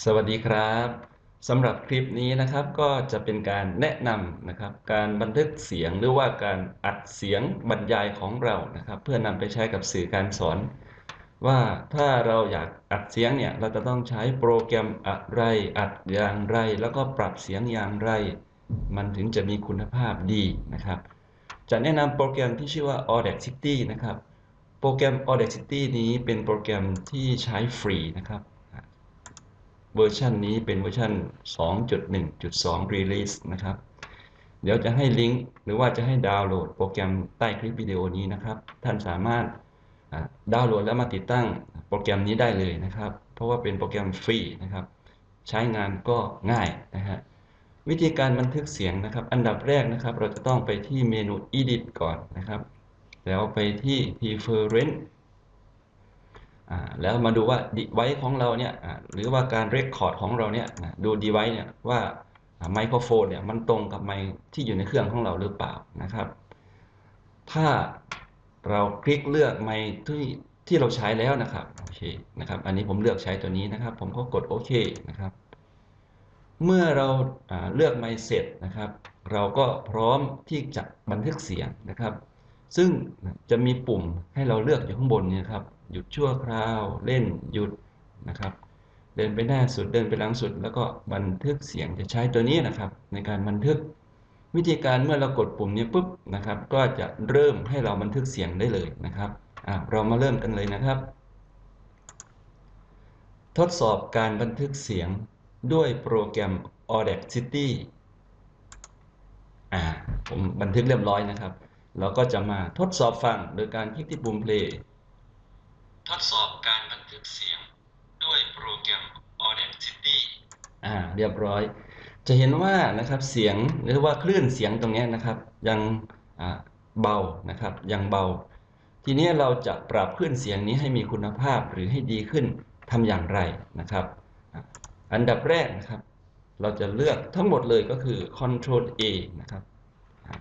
สวัสดีครับสำหรับคลิปนี้นะครับก็จะเป็นการแนะนำนะครับการบันทึกเสียงหรือว่าการอัดเสียงบรรยายของเรานะครับ เพื่อนำไปใช้กับสื่อการสอน ว่าถ้าเราอยากอัดเสียงเนี่ยเราจะต้องใช้โปรแกรมอะไรอัดอย่างไร แล้วก็ปรับเสียงอย่างไร มันถึงจะมีคุณภาพดีนะครับ จะแนะนำโปรแกรมที่ชื่อว่า Audacity นะครับโปรแกรม Audacity นี้เป็นโปรแกรมที่ใช้ฟรีนะครับ เวอร์ชันนี้เป็นเวอร์ชัน2.1.2 Release นะครับ เดี๋ยวจะให้ลิงก์หรือว่าจะให้ดาวน์โหลดโปรแกรมใต้คลิปวิดีโอนี้นะครับ ท่านสามารถดาวน์โหลดแล้วมาติดตั้งโปรแกรมนี้ได้เลยนะครับ เพราะว่าเป็นโปรแกรมฟรีนะครับ ใช้งานก็ง่ายนะฮะวิธีการบันทึกเสียงนะครับ อันดับแรกนะครับ เราจะต้องไปที่เมนู Edit ก่อนนะครับ แล้วไปที่ Preference แล้วมาดูว่า device ของเราเนี่ยหรือว่าการ record ของเราเนี่ยดู device เนี่ยว่าไมโครโฟนเนี่ยมันตรงกับไมที่อยู่ในเครื่องของเราหรือเปล่านะครับ ถ้าเราคลิกเลือกไมที่ที่เราใช้แล้วนะครับโอเคนะครับ อันนี้ผมเลือกใช้ตัวนี้นะครับ ผมก็กดโอเคนะครับ เมื่อเราเลือกไมเสร็จนะครับ เราก็พร้อมที่จะบันทึกเสียงนะครับ ซึ่งจะมีปุ่มให้เราเลือกอยู่ข้างบนนี้ครับ หยุดชั่วคราว เล่นหยุดนะครับ เดินไปหน้าสุดเดินไปหลังสุด แล้วก็บันทึกเสียงจะใช้ตัวนี้นะครับ ในการบันทึกวิธีการเมื่อเรากดปุ่มนี้ปุ๊บนะครับ ก็จะเริ่มให้เราบันทึกเสียงได้เลยนะครับเรามาเริ่มกันเลยนะครับ ทดสอบการบันทึกเสียงด้วยโปรแกรม Audacity อ่าผมบันทึกเรียบร้อยนะครับ เราก็จะมาทดสอบฟังโดยการคลิกที่ปุ่ม play ทดสอบการบันทึกเสียงด้วยโปรแกรม Audacity อ่าเรียบร้อย จะเห็นว่านะครับเสียงหรือว่าคลื่นเสียงตรงนี้นะครับ ยังเบานะครับยังเบา ทีนี้เราจะปรับคลื่นเสียงนี้ให้มีคุณภาพหรือให้ดีขึ้นทำอย่างไรนะครับ อันดับแรกนะครับ เราจะเลือกทั้งหมดเลยก็คือ Ctrl A นะครับ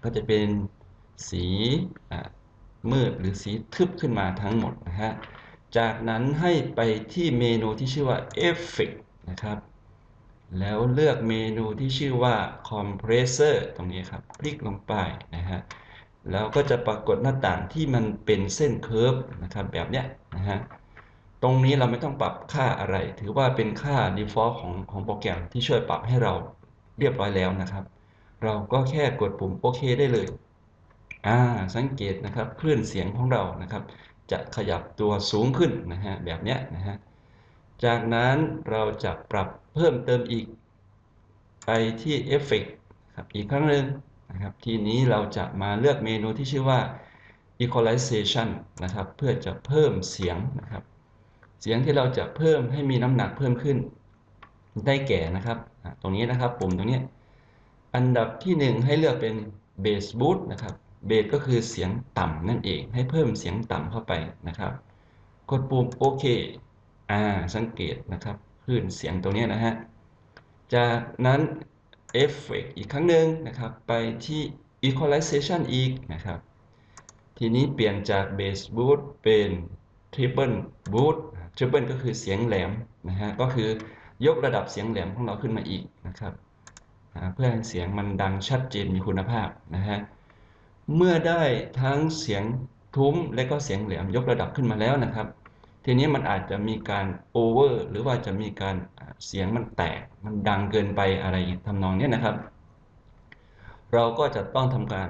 ก็จะเป็นสีมืดหรือสีทึบขึ้นมาทั้งหมดนะฮะ จากนั้นให้ไปที่เมนูที่ชื่อว่า Effect นะครับ แล้วเลือกเมนูที่ชื่อว่า Compressor ตรงนี้ครับ คลิกลงไปนะฮะ แล้วก็จะปรากฏหน้าต่างที่มันเป็นเส้นเคิร์ฟนะครับแบบเนี้ยนะฮะ ตรงนี้เราไม่ต้องปรับค่าอะไร ถือว่าเป็นค่า default ของของโปรแกรมที่ช่วยปรับให้เราเรียบร้อยแล้วนะครับ เราก็แค่กดปุ่มโอเคได้เลย อ่า สังเกตนะครับ คลื่นเสียงของเรานะครับ จะขยับตัวสูงขึ้นนะฮะแบบเนี้ยนะฮะจากนั้นเราจะปรับเพิ่มเติมอีกไปที่ Effect ครับอีกครั้งหนึ่งนะครับทีนี้เราจะมาเลือกเมนูที่ชื่อว่า Equalization นะครับเพื่อจะเพิ่มเสียงนะครับเสียงที่เราจะเพิ่มให้มีน้ำหนักเพิ่มขึ้น ได้แก่นะครับ ตรงนี้นะครับปุ่มตรงนี้ อันดับที่ 1 ให้เลือกเป็น Bass Boost นะครับ Bass ก็คือเสียงต่ำนั่นเอง ให้เพิ่มเสียงต่ำเข้าไปนะครับ กดปุ่มโอเคอ่าสังเกตนะครับคลื่นเสียงตรงนี้นะฮะ จากนั้น Effect อีกครั้งหนึ่งนะครับ ไปที่ Equalization อีกนะครับ ทีนี้เปลี่ยนจาก Bass Boost เป็น Triple Boost Triple ก็คือเสียงแหลมนะฮะ ก็คือยกระดับเสียงแหลมของเราขึ้นมาอีกนะครับ เพื่อให้เสียงมันดังชัดเจนมีคุณภาพนะฮะ เมื่อได้ทั้งเสียงทุ้มและก็เสียงแหลมยกระดับขึ้นมาแล้วนะครับ ทีนี้มันอาจจะมีการโอเวอร์หรือว่าจะมีการเสียงมันแตกมันดังเกินไปอะไรทำนองนี้นะครับ เราก็จะต้องทำการ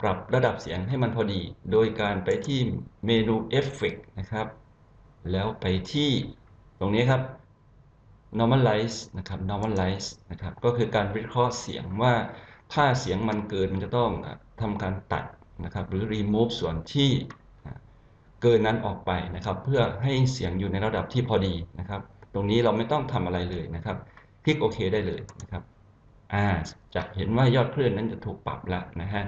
ปรับระดับเสียงให้มันพอดี โดยการไปที่เมนู Effect นะครับ แล้วไปที่ตรงนี้ครับ normalize นะครับ normalize นะครับ ก็คือการวิเคราะห์เสียงว่า ถ้าเสียงมันเกินมันจะต้องทำการตัดนะครับหรือ remove ส่วนที่เกินนั้นออกไปนะครับ เพื่อให้เสียงอยู่ในระดับที่พอดีนะครับ ตรงนี้เราไม่ต้องทำอะไรเลยนะครับ คลิกโอเคได้เลยนะครับอ่าจะเห็นว่ายอดเคลื่อนนั้นจะถูกปรับแล้วนะฮะ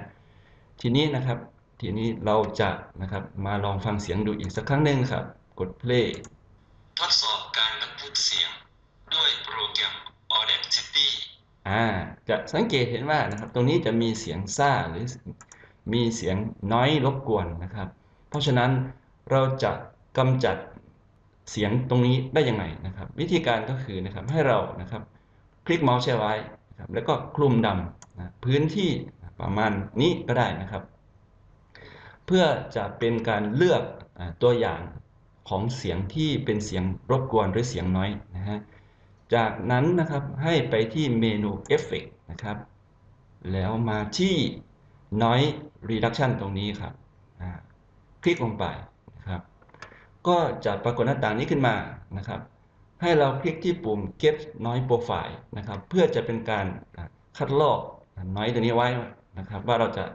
ทีนี้นะครับทีนี้เราจะนะครับมาลองฟังเสียงดูอีกสักครั้งหนึ่งครับ กด play ทดสอบการบันทึกเสียงด้วยโปรแกรม Audacity อ่าจะสังเกตเห็นว่านะครับตรงนี้จะมีเสียงซ่าหรือมีเสียงน้อยรบกวนนะครับ เพราะฉะนั้นเราจะกำจัดเสียงตรงนี้ได้ยังไงนะครับ วิธีการก็คือนะครับให้เรานะครับคลิกเมาส์แช่ไว้นะครับแล้วก็คลุมดำนะพื้นที่ประมาณนี้ก็ได้นะครับ เพื่อจะเป็นการเลือกอตัวอย่างของเสียงที่เป็นเสียงรบกวนหรือเสียงน้อยนะฮะ จากนั้นนะครับให้ไปที่เมนู Effect นะครับ แล้วมาที่ Noise Reduction ตรงนี้ครับ คลิกลงไปนะครับ ก็จะปรากฏหน้าต่างนี้ขึ้นมานะครับ ให้เราคลิกที่ปุ่ม Get Noise Profile นะครับ เพื่อจะเป็นการคัดลอก Noise ตัวนี้ไว้นะครับ ว่าเราจะ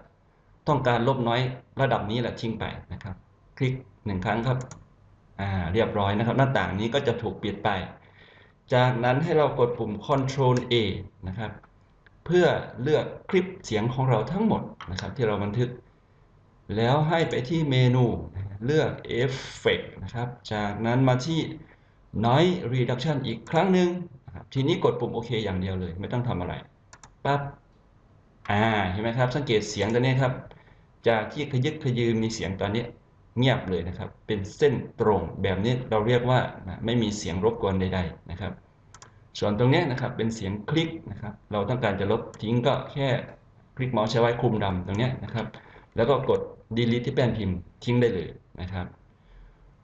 ต้องการลบน้อยระดับนี้แหละทิ้งไปนะครับ คลิกหนึ่งครั้งครับ อ่าเรียบร้อยนะครับ หน้าต่างนี้ก็จะถูกปิดไป จากนั้นให้เรากดปุ่ม Ctrl A นะครับ เพื่อเลือกคลิปเสียงของเราทั้งหมดนะครับที่เราบันทึก แล้วให้ไปที่เมนูเลือก Effect นะครับ จากนั้นมาที่ Noise Reduction อีกครั้งหนึ่งทีนี้กดปุ่มโอเคอย่างเดียวเลย ไม่ต้องทำอะไรปั๊บอ่าเห็นไหมครับ สังเกตเสียงตัวนี้ครับ จากที่ขยึกขยือมีเสียงตอนนี้ เงียบเลยนะครับ เป็นเส้นตรงแบบนี้เราเรียกว่านะไม่มีเสียงรบกวนใด ๆนะครับ ส่วนตรงนี้นะครับเป็นเสียงคลิกนะครับ เราต้องการจะลบทิ้งก็แค่คลิกเมาส์ใช้ไว้คลุมดำตรงนี้นะครับ แล้วก็กด delete ที่แป้นพิมพ์ทิ้งได้เลยนะครับ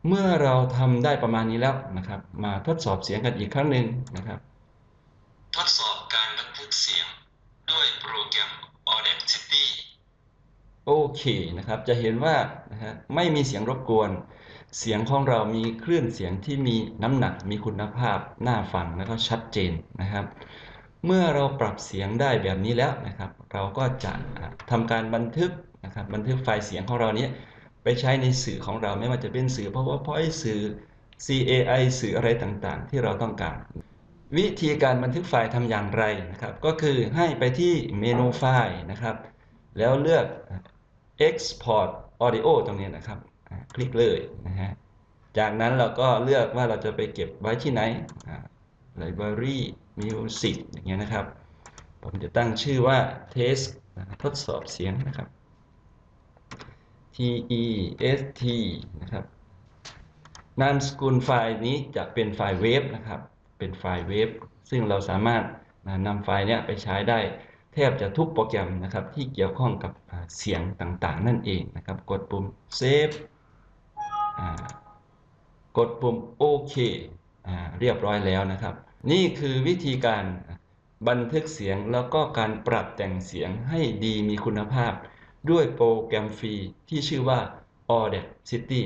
เมื่อเราทำได้ประมาณนี้แล้วนะครับ มาทดสอบเสียงกันอีกครั้งหนึ่งนะครับ ทดสอบการบันทึกเสียงด้วยโปรแกรม โอเคนะครับ จะเห็นว่านะฮะไม่มีเสียงรบกวน เสียงของเรามีคลื่นเสียงที่มีน้ำหนัก มีคุณภาพ น่าฟัง แล้วก็ชัดเจนนะครับ เมื่อเราปรับเสียงได้แบบนี้แล้วนะครับ เราก็จะทำการบันทึกนะครับ บันทึกไฟล์เสียงของเราเนี้ยไปใช้ในสื่อของเราไม่ว่าจะเป็นสื่อ PowerPoint สื่อ CAI สื่ออะไรต่างๆ ที่เราต้องการ วิธีการบันทึกไฟล์ทำอย่างไรนะครับ ก็คือให้ไปที่เมนูไฟล์นะครับ แล้วเลือก export audio ตรงนี้นะครับ คลิกเลยนะฮะ จากนั้นเราก็เลือกว่าเราจะไปเก็บไว้ที่ไหน library music อย่างเงี้ยนะครับ ผมจะตั้งชื่อว่า test ทดสอบเสียงนะครับ t e s t นะครับ นามสกุลไฟล์นี้จะเป็นไฟล์เวฟนะครับ เป็นไฟล์เวฟซึ่งเราสามารถนำไฟล์เนี้ยไปใช้ได้ แทบจะทุกโปรแกรมนะครับที่เกี่ยวข้องกับเสียงต่างๆ นั่นเองนะครับ กดปุ่ม save อ่ากดปุ่มโอเคอเรียบร้อยแล้วนะครับ นี่คือวิธีการบันทึกเสียงแล้วก็การปรับแต่งเสียงให้ดีมีคุณภาพ ด้วยโปรแกรมฟรีที่ชื่อว่า Audacity